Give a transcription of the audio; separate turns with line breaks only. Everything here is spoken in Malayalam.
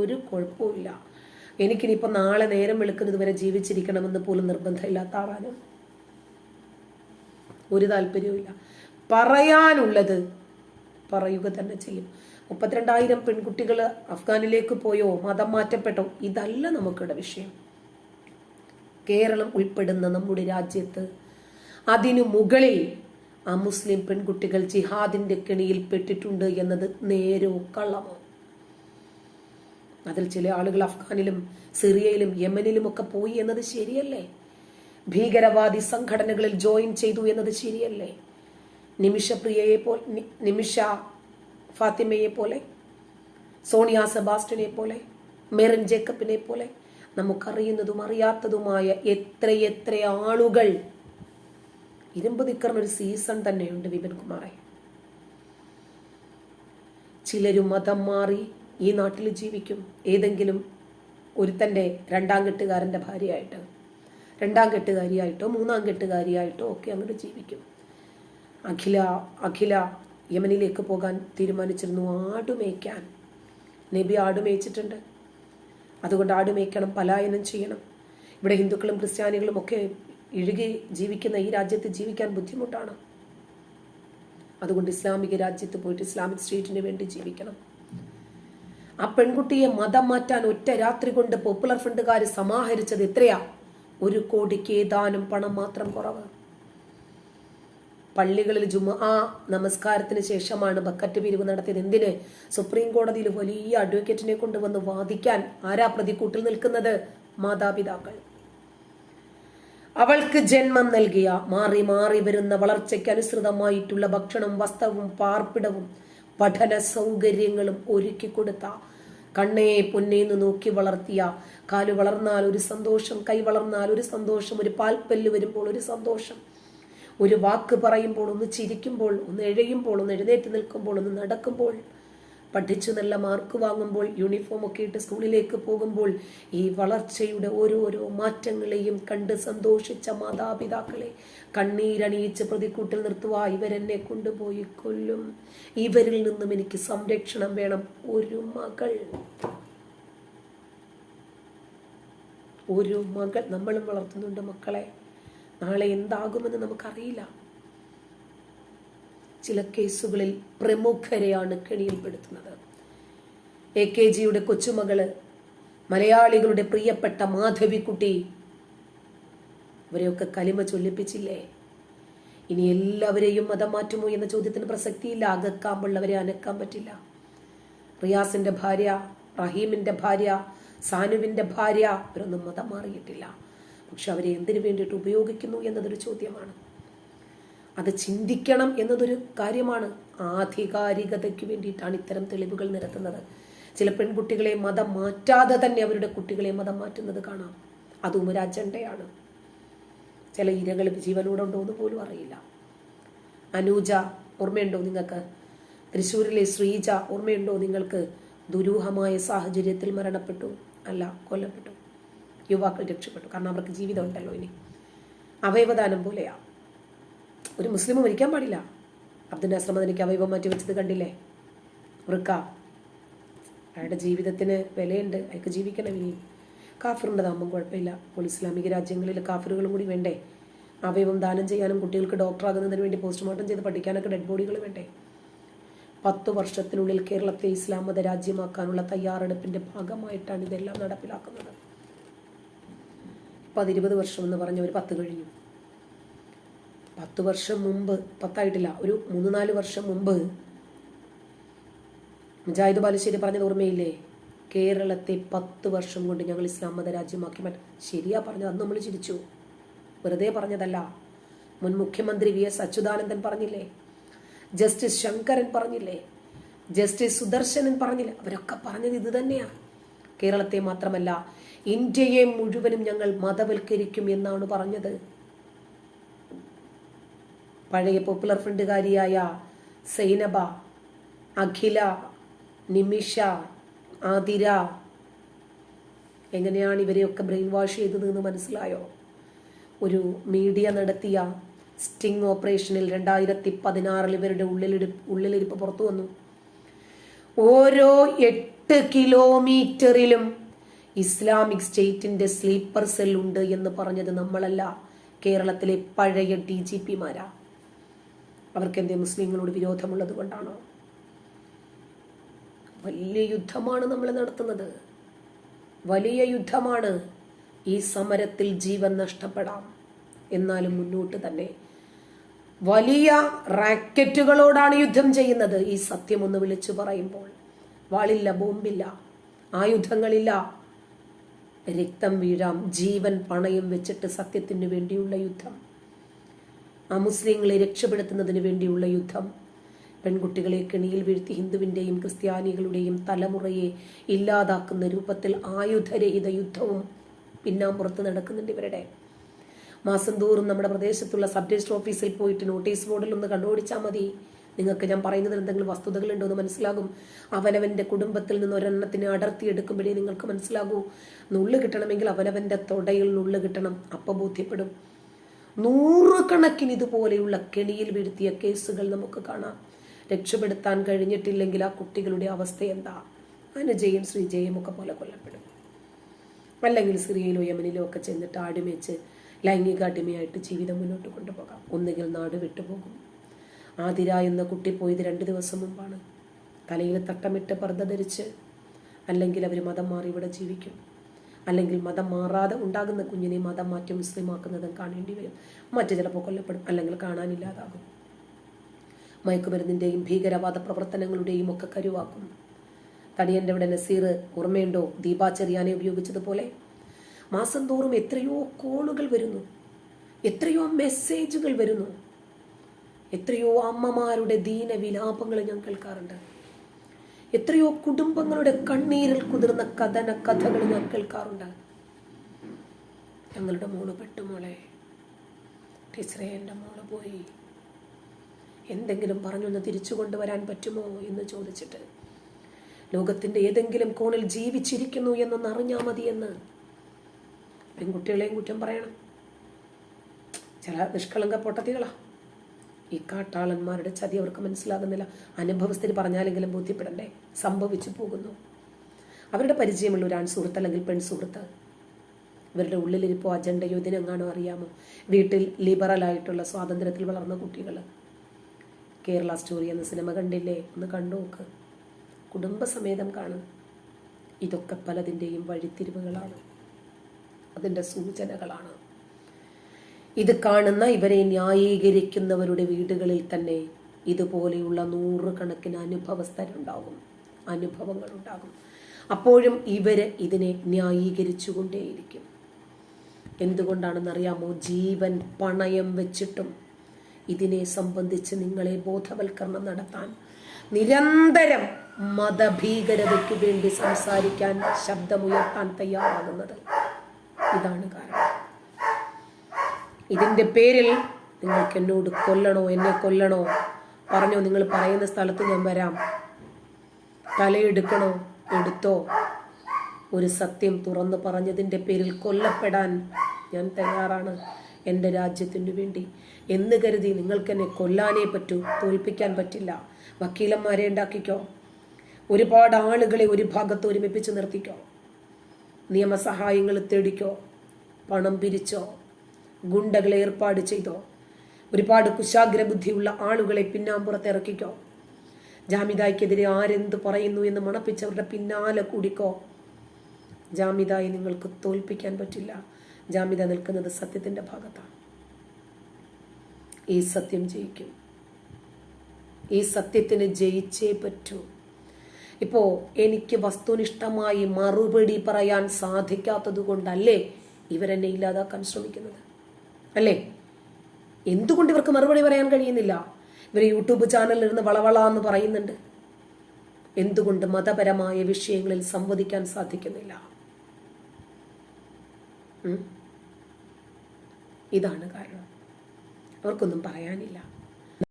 ഒരു കുഴപ്പമില്ല എനിക്കിനിയിപ്പോൾ നാളെ നേരം വെളുക്കുന്നത് വരെ ജീവിച്ചിരിക്കണമെന്ന് പോലും നിർബന്ധമില്ലാത്ത ആളാണ്. ഒരു താല്പര്യവുമില്ല പറയാനുള്ളത് പറയുക തന്നെ ചെയ്യും. മുപ്പത്തിരണ്ടായിരം പെൺകുട്ടികൾ അഫ്ഗാനിലേക്ക് പോയോ മതം മാറ്റപ്പെട്ടോ ഇതല്ല നമുക്കിവിടെ വിഷയം. കേരളം ഉൾപ്പെടുന്ന നമ്മുടെ രാജ്യത്ത് അതിനു മുകളിൽ ആ മുസ്ലിം പെൺകുട്ടികൾ ജിഹാദിന്റെ കെണിയിൽ പെട്ടിട്ടുണ്ട് എന്നത് നേരോ കള്ളമോ? അതിൽ ചില ആളുകൾ അഫ്ഗാനിലും സിറിയയിലും യമനിലും ഒക്കെ പോയി എന്നത് ശരിയല്ലേ? ഭീകരവാദി സംഘടനകളിൽ ജോയിൻ ചെയ്തു എന്നത് ശരിയല്ലേ? നിമിഷ പ്രിയയെ പോലെ നിമിഷ ഫാത്തിമയെ പോലെ സോണിയ സെബാസ്റ്റിനെ പോലെ മെറിൻ ജേക്കബിനെ പോലെ നമുക്കറിയുന്നതും അറിയാത്തതുമായ എത്രയെത്ര ആളുകൾ ഇരുമ്പ് നിക്കറിനൊരു സീസൺ തന്നെയുണ്ട് വിപിൻ കുമാറെ. ചിലരും മതം മാറി ഈ നാട്ടിൽ ജീവിക്കും ഏതെങ്കിലും ഒരുത്തന്റെ രണ്ടാം കെട്ടുകാരന്റെ ഭാര്യയായിട്ട് രണ്ടാം കെട്ടുകാരിയായിട്ടോ മൂന്നാം കെട്ടുകാരിയായിട്ടോ ഒക്കെ അങ്ങോട്ട് ജീവിക്കും. അഖില അഖില യമനിലേക്ക് പോകാൻ തീരുമാനിച്ചിരുന്നു. ആടുമേയ്ക്കാൻ നബി ആടുമേച്ചിട്ടുണ്ട് അതുകൊണ്ട് ആടുമേയ്ക്കണം പലായനം ചെയ്യണം. ഇവിടെ ഹിന്ദുക്കളും ക്രിസ്ത്യാനികളും ഒക്കെ ഇഴുകി ജീവിക്കുന്ന ഈ രാജ്യത്ത് ജീവിക്കാൻ ബുദ്ധിമുട്ടാണ്. അതുകൊണ്ട് ഇസ്ലാമിക രാജ്യത്ത് പോയിട്ട് ഇസ്ലാമിക് സ്റ്റേറ്റിന് വേണ്ടി ജീവിക്കണം. ആ പെൺകുട്ടിയെ മതം മാറ്റാൻ ഒറ്റ രാത്രി കൊണ്ട് പോപ്പുലർ ഫ്രണ്ടുകാർ സമാഹരിച്ചത് എത്രയാ? ഒരു കോടിക്ക് ഏതാനും പണം മാത്രം കുറവ്. പള്ളികളിൽ ജുമ ആ നമസ്കാരത്തിന് ശേഷമാണ് ബക്കറ്റ് പിരിവ് നടത്തിയത്. എന്തിന്? സുപ്രീം കോടതിയിൽ വലിയ അഡ്വക്കേറ്റിനെ കൊണ്ടുവന്ന് വാദിക്കാൻ ആരാ പ്രതിക്കൂട്ടിൽ നിൽക്കുന്നത്? മാതാപിതാക്കൾ. അവൾക്ക് ജന്മം നൽകിയ മാറി മാറി വരുന്ന വളർച്ചയ്ക്ക് അനുസൃതമായിട്ടുള്ള ഭക്ഷണം വസ്ത്രവും പാർപ്പിടവും പഠന സൗകര്യങ്ങളും ഒരുക്കി കൊടുത്ത കണ്ണേ പൊന്നേന്ന് നോക്കി വളർത്തിയ. കാൽ വളർന്നാൽ ഒരു സന്തോഷം കൈ വളർന്നാൽ ഒരു സന്തോഷം ഒരു പാൽപ്പല്ല് വരുമ്പോൾ ഒരു സന്തോഷം. ഒരു വാക്ക് പറയുമ്പോൾ ഒന്ന് ചിരിക്കുമ്പോൾ ഒന്ന് എഴയുമ്പോൾ ഒന്ന് എഴുന്നേറ്റ് നിൽക്കുമ്പോൾ ഒന്ന് നടക്കുമ്പോൾ പഠിച്ചു നല്ല മാർക്ക് വാങ്ങുമ്പോൾ യൂണിഫോം ഒക്കെ ഇട്ട് സ്കൂളിലേക്ക് പോകുമ്പോൾ ഈ വളർച്ചയുടെ ഓരോരോ മാറ്റങ്ങളെയും കണ്ട് സന്തോഷിച്ച മാതാപിതാക്കളെ കണ്ണീരണിയിച്ച് പ്രതിക്കൂട്ടിൽ നിർത്തുക ഇവരെന്നെ കൊണ്ടുപോയി കൊല്ലും. ഇവരിൽ നിന്നും എനിക്ക് സംരക്ഷണം വേണം. ഒരു മകൾ. ഒരു മകൾ. നമ്മളും വളർത്തുന്നുണ്ട് മക്കളെ. നാളെ എന്താകുമെന്ന് നമുക്കറിയില്ല. ചില കേസുകളിൽ പ്രമുഖരെയാണ് കെണിയിൽപ്പെടുത്തുന്നത്. എ കെ ജിയുടെ കൊച്ചുമകൾ മലയാളികളുടെ പ്രിയപ്പെട്ട മാധവിക്കുട്ടി അവരെയൊക്കെ കലിമ ചൊല്ലിപ്പിച്ചില്ലേ? ഇനി എല്ലാവരെയും മതം മാറ്റുമോ എന്ന ചോദ്യത്തിന് പ്രസക്തിയില്ല. അകക്കാമ്പുള്ളവരെ അനക്കാൻ പറ്റില്ല. റിയാസിന്റെ ഭാര്യ റഹീമിന്റെ ഭാര്യ സാനുവിന്റെ ഭാര്യ അവരൊന്നും മതം മാറിയിട്ടില്ല. പക്ഷെ അവരെ എന്തിനു വേണ്ടിയിട്ട് ഉപയോഗിക്കുന്നു എന്നതൊരു ചോദ്യമാണ്. അത് ചിന്തിക്കണം എന്നതൊരു കാര്യമാണ് ആധികാരികതയ്ക്ക് വേണ്ടിയിട്ടാണ് ഇത്തരം തെളിവുകൾ നിരത്തുന്നത്. ചില പെൺകുട്ടികളെ മതം മാറ്റാതെ തന്നെ അവരുടെ കുട്ടികളെ മതം മാറ്റുന്നത് കാണാം. അതും ഒരു അജണ്ടയാണ്. ചില ഇരകൾ ജീവനോടുണ്ടോ എന്ന് പോലും അറിയില്ല. അനൂജ ഓർമ്മയുണ്ടോ നിങ്ങൾക്ക്? തൃശ്ശൂരിലെ ശ്രീജ ഓർമ്മയുണ്ടോ നിങ്ങൾക്ക്? ദുരൂഹമായ സാഹചര്യത്തിൽ മരണപ്പെട്ടു അല്ല കൊല്ലപ്പെട്ടു. യുവാക്കൾ രക്ഷപ്പെട്ടു. കാരണം അവർക്ക് ജീവിതം ഉണ്ടല്ലോ ഇനി. അവയവദാനം പോലെയാ. ഒരു മുസ്ലിം മരിക്കാൻ പാടില്ല. അബ്ദുൽ അസ്രമദ് എനിക്ക് അവയവം മാറ്റി വെച്ചത് കണ്ടില്ലേ? വൃക്ക. അയാളുടെ ജീവിതത്തിന് വിലയുണ്ട്. അയാൾക്ക് ജീവിക്കണം ഇനി. കാഫറുണ്ടതാകുമ്പം കുഴപ്പമില്ല. അപ്പോൾ ഇസ്ലാമിക രാജ്യങ്ങളിൽ കാഫിറുകളും കൂടി വേണ്ടേ? അവയവം ദാനം ചെയ്യാനും കുട്ടികൾക്ക് ഡോക്ടറാകുന്നതിന് വേണ്ടി പോസ്റ്റ്മോർട്ടം ചെയ്ത് പഠിക്കാനൊക്കെ ഡെഡ് ബോഡികൾ വേണ്ടേ? പത്ത് വർഷത്തിനുള്ളിൽ കേരളത്തെ ഇസ്ലാം മത രാജ്യമാക്കാനുള്ള തയ്യാറെടുപ്പിന്റെ ഭാഗമായിട്ടാണ് ഇതെല്ലാം നടപ്പിലാക്കുന്നത്. ഇരുപത് വർഷം എന്ന് പറഞ്ഞ ഒരു പത്ത് കഴിഞ്ഞു. പത്ത് വർഷം മുമ്പ് പത്തായിട്ടില്ല ഒരു മൂന്ന് നാല് വർഷം മുമ്പ് മുജാഹിദ് ബാലുശ്ശേരി പറഞ്ഞത് ഓർമ്മയില്ലേ? കേരളത്തെ പത്ത് വർഷം കൊണ്ട് ഞങ്ങൾ ഇസ്ലാം മത രാജ്യമാക്കി മാറ്റി ശരിയാ പറഞ്ഞത് അന്ന് നമ്മൾ ചിരിച്ചു. വെറുതെ പറഞ്ഞതല്ല. മുൻ മുഖ്യമന്ത്രി വി എസ് അച്യുതാനന്ദൻ പറഞ്ഞില്ലേ? ജസ്റ്റിസ് ശങ്കരൻ പറഞ്ഞില്ലേ? ജസ്റ്റിസ് സുദർശനൻ പറഞ്ഞില്ല? അവരൊക്കെ പറഞ്ഞത് ഇത് തന്നെയാ. കേരളത്തെ മാത്രമല്ല ഇന്ത്യയെ മുഴുവനും ഞങ്ങൾ മതവൽക്കരിക്കും എന്നാണ് പറഞ്ഞത്. പഴയ പോപ്പുലർ ഫ്രണ്ടുകാരിയായ സൈനബ അഖില നിമിഷ ആതിര എങ്ങനെയാണ് ഇവരെയൊക്കെ ബ്രെയിൻ വാഷ് ചെയ്തത് എന്ന് മനസ്സിലായോ? ഒരു മീഡിയ നടത്തിയ സ്റ്റിംഗ് ഓപ്പറേഷനിൽ രണ്ടായിരത്തി പതിനാറിൽ ഇവരുടെ ഉള്ളിലിരി ഉള്ളിലിരിപ്പ് പുറത്തു വന്നു. ഓരോ എട്ട് കിലോമീറ്ററിലും ഇസ്ലാമിക് സ്റ്റേറ്റിന്റെ സ്ലീപ്പർ സെൽ ഉണ്ട് എന്ന് പറഞ്ഞത് നമ്മളല്ല. കേരളത്തിലെ പഴയ ഡി ജി പിമാരാ അവർക്ക് എന്തേ മുസ്ലിങ്ങളോട് വിരോധമുള്ളത് കൊണ്ടാണോ? വലിയ യുദ്ധമാണ് നമ്മൾ നടത്തുന്നത്. വലിയ യുദ്ധമാണ് ഈ സമരത്തിൽ ജീവൻ നഷ്ടപ്പെടാം. എന്നാലും മുന്നോട്ട് തന്നെ വലിയ റാക്കറ്റുകളോടാണ് യുദ്ധം ചെയ്യുന്നത്. ഈ സത്യം ഒന്ന് വിളിച്ചു പറയുമ്പോൾ. വാളില്ല ബോംബില്ല ആയുധങ്ങളില്ല. രക്തം വീഴാം ജീവൻ പണയം വെച്ചിട്ട് സത്യത്തിന് വേണ്ടിയുള്ള യുദ്ധം. ആ മുസ്ലിങ്ങളെ രക്ഷപ്പെടുത്തുന്നതിന് വേണ്ടിയുള്ള യുദ്ധം. പെൺകുട്ടികളെ കെണിയിൽ വീഴ്ത്തി ഹിന്ദുവിന്റെയും ക്രിസ്ത്യാനികളുടെയും തലമുറയെ ഇല്ലാതാക്കുന്ന രൂപത്തിൽ ആയുധരഹിത യുദ്ധവും പിന്നാമ്പുറത്ത് നടക്കുന്നുണ്ട് ഇവരുടെ. മാസം തോറും നമ്മുടെ പ്രദേശത്തുള്ള സബ് രജിസ്റ്റർ ഓഫീസിൽ പോയിട്ട് നോട്ടീസ് ബോർഡിൽ ഒന്ന് കണ്ടുപിടിച്ചാൽ മതി. നിങ്ങൾക്ക് ഞാൻ പറയുന്നതിൽ എന്തെങ്കിലും വസ്തുതകൾ ഉണ്ടോ എന്ന് മനസ്സിലാകും. അവനവന്റെ കുടുംബത്തിൽ നിന്ന് ഒരെണ്ണത്തിന് അടർത്തിയെടുക്കുമ്പോഴേ നിങ്ങൾക്ക് മനസ്സിലാകൂ. നുള്ളു കിട്ടണമെങ്കിൽ അവനവന്റെ തൊടയിൽ നുള്ളു കിട്ടണം. അപ്പൊ ബോധ്യപ്പെടും. നൂറുകണക്കിന് ഇതുപോലെയുള്ള കെണിയിൽ വീഴ്ത്തിയ കേസുകൾ നമുക്ക് കാണാം. രക്ഷപ്പെടുത്താൻ കഴിഞ്ഞിട്ടില്ലെങ്കിൽ ആ കുട്ടികളുടെ അവസ്ഥ എന്താ? അനുജയും ശ്രീജയും ഒക്കെ പോലെ കൊല്ലപ്പെടും. അല്ലെങ്കിൽ സിറിയയിലോ യമനിലോ ഒക്കെ ചെന്നിട്ട് ആടിമേച്ച് ലൈംഗിക അടിമയായിട്ട് ജീവിതം മുന്നോട്ട് കൊണ്ടുപോകാം. ഒന്നുകിൽ നാട് വിട്ടുപോകും. ആതിര എന്ന കുട്ടി പോയത് രണ്ട് ദിവസം മുമ്പാണ്. തലയിൽ തട്ടമിട്ട് പർദ്ദ ധരിച്ച് അല്ലെങ്കിൽ അവർ മതം മാറി ഇവിടെ ജീവിക്കും. അല്ലെങ്കിൽ മതം മാറാതെ ഉണ്ടാകുന്ന കുഞ്ഞിനെ മതം മാറ്റി മുസ്ലിമാക്കുന്നതും കാണേണ്ടി വരും. മറ്റു ചിലപ്പോൾ കൊല്ലപ്പെടും അല്ലെങ്കിൽ കാണാനില്ലാതാകും. മയക്കുമരുന്നിന്റെയും ഭീകരവാദ പ്രവർത്തനങ്ങളുടെയും ഒക്കെ കരുവാക്കും. തടിയന്റെ ഇവിടെ നസീർ ഓർമ്മയുണ്ടോ? ദീപാ ചെറിയാനെ ഉപയോഗിച്ചതുപോലെ? മാസം തോറും എത്രയോ കോളുകൾ വരുന്നു. എത്രയോ മെസ്സേജുകൾ വരുന്നു. എത്രയോ അമ്മമാരുടെ ദീന വിലാപങ്ങൾ ഞാൻ കേൾക്കാറുണ്ട്. എത്രയോ കുടുംബങ്ങളുടെ കണ്ണീരിൽ കുതിർന്ന കഥന കഥകൾ ഞാൻ കേൾക്കാറുണ്ട്. ഞങ്ങളുടെ മോൾ പെട്ടുമോളെ ടീച്ചറെ എന്റെ മോൾ പോയി. എന്തെങ്കിലും പറഞ്ഞൊന്ന് തിരിച്ചു കൊണ്ടുവരാൻ പറ്റുമോ എന്ന് ചോദിച്ചിട്ട്. ലോകത്തിന്റെ ഏതെങ്കിലും കോണിൽ ജീവിച്ചിരിക്കുന്നു എന്നൊന്ന് അറിഞ്ഞാൽ മതിയെന്ന്. പെൺകുട്ടികളെയും കുറ്റം പറയണം. ചില നിഷ്കളങ്ക പൊട്ടത്തികളാ. ഈ കാട്ടാളന്മാരുടെ ചതി അവർക്ക് മനസ്സിലാകുന്നില്ല. അനുഭവസ്ഥര് പറഞ്ഞാലെങ്കിലും ബോധ്യപ്പെടണ്ടേ? സംഭവിച്ചു പോകുന്നു. അവരുടെ പരിചയമുള്ള ഒരു ആൺസുഹൃത്ത് അല്ലെങ്കിൽ പെൺ സുഹൃത്ത്. ഇവരുടെ ഉള്ളിലിരിപ്പോ അജണ്ടയോ ഇതിനെങ്ങാണോ അറിയാമോ? വീട്ടിൽ ലിബറൽ ആയിട്ടുള്ള സ്വാതന്ത്ര്യത്തിൽ വളർന്ന കുട്ടികൾ കേരള സ്റ്റോറി എന്ന സിനിമ കണ്ടില്ലേ? ഒന്ന് കണ്ടു നോക്ക്. കുടുംബസമേതം കാണും. ഇതൊക്കെ പലതിന്റെയും വഴിത്തിരിവുകളാണ്. അതിന്റെ സൂചനകളാണ്. ഇത് കാണുന്ന ഇവരെ ന്യായീകരിക്കുന്നവരുടെ വീടുകളിൽ തന്നെ ഇതുപോലെയുള്ള നൂറുകണക്കിന് അനുഭവസ്ഥരുണ്ടാകും. അനുഭവങ്ങൾ ഉണ്ടാകും അപ്പോഴും ഇവർ ഇതിനെ ന്യായീകരിച്ചുകൊണ്ടേയിരിക്കും. എന്തുകൊണ്ടാണെന്നറിയാമോ? ജീവൻ പണയം വെച്ചിട്ടും ഇതിനെ സംബന്ധിച്ച് നിങ്ങളെ ബോധവൽക്കരണം നടത്താൻ നിരന്തരം മതഭീകരതയ്ക്ക് വേണ്ടി സംസാരിക്കാൻ ശബ്ദമുയർത്താൻ തയ്യാറാകുന്നത്. ഇതാണ് കാരണം. ഇതിന്റെ പേരിൽ നിങ്ങൾക്ക് എന്നോട് കൊല്ലണോ എന്നെ കൊല്ലണോ? പറഞ്ഞോ നിങ്ങൾ പറയുന്ന സ്ഥലത്ത് ഞാൻ വരാം. തലയെടുക്കണോ? എടുത്തോ. ഒരു സത്യം തുറന്നു പറഞ്ഞതിന്റെ പേരിൽ കൊല്ലപ്പെടാൻ ഞാൻ തയ്യാറാണ് എന്റെ രാജ്യത്തിനു വേണ്ടി. എന്ന് കരുതി നിങ്ങൾക്ക് എന്നെ കൊല്ലാനേ പറ്റൂ തോൽപ്പിക്കാൻ പറ്റില്ല. വക്കീലന്മാരെ ഉണ്ടാക്കിക്കോ. ഒരുപാട് ആളുകളെ ഒരു ഭാഗത്ത് ഒരുമിപ്പിച്ച് നിർത്തിക്കോ. നിയമസഹായങ്ങൾ തേടിക്കോ. പണം പിരിച്ചോ. ഗുണ്ടകളെ ഏർപ്പാട് ചെയ്തോ? ഒരുപാട് കുശാഗ്ര ബുദ്ധിയുള്ള ആളുകളെ പിന്നാമ്പുറത്ത് ഇറക്കിക്കോ ജാമിതായ്ക്കെതിരെ ആരെന്ത് പറയുന്നു എന്ന് മണപ്പിച്ചവരുടെ പിന്നാലെ കൂടിക്കോ? ജാമിതായി നിങ്ങൾക്ക് തോൽപ്പിക്കാൻ പറ്റില്ല. ജാമിദ നിൽക്കുന്നത് സത്യത്തിന്റെ ഭാഗത്താണ്. ഈ സത്യം ജയിക്കും. ഈ സത്യത്തിന് ജയിച്ചേ പറ്റൂ. ഇപ്പോ എനിക്ക് വസ്തുനിഷ്ഠമായി മറുപടി പറയാൻ സാധിക്കാത്തത് കൊണ്ടല്ലേ ഇവരെന്നെ ഇല്ലാതാക്കാൻ ശ്രമിക്കുന്നത്? അല്ലേ? എന്തുകൊണ്ട് ഇവർക്ക് മറുപടി പറയാൻ കഴിയുന്നില്ല? ഇവർ യൂട്യൂബ് ചാനലിൽ ഇരുന്ന് വളവള എന്ന് പറയുന്നുണ്ട്. എന്തുകൊണ്ട് മതപരമായ വിഷയങ്ങളിൽ സംവദിക്കാൻ സാധിക്കുന്നില്ല? ഇതാണ് കാരണം. അവർക്കൊന്നും പറയാനില്ല.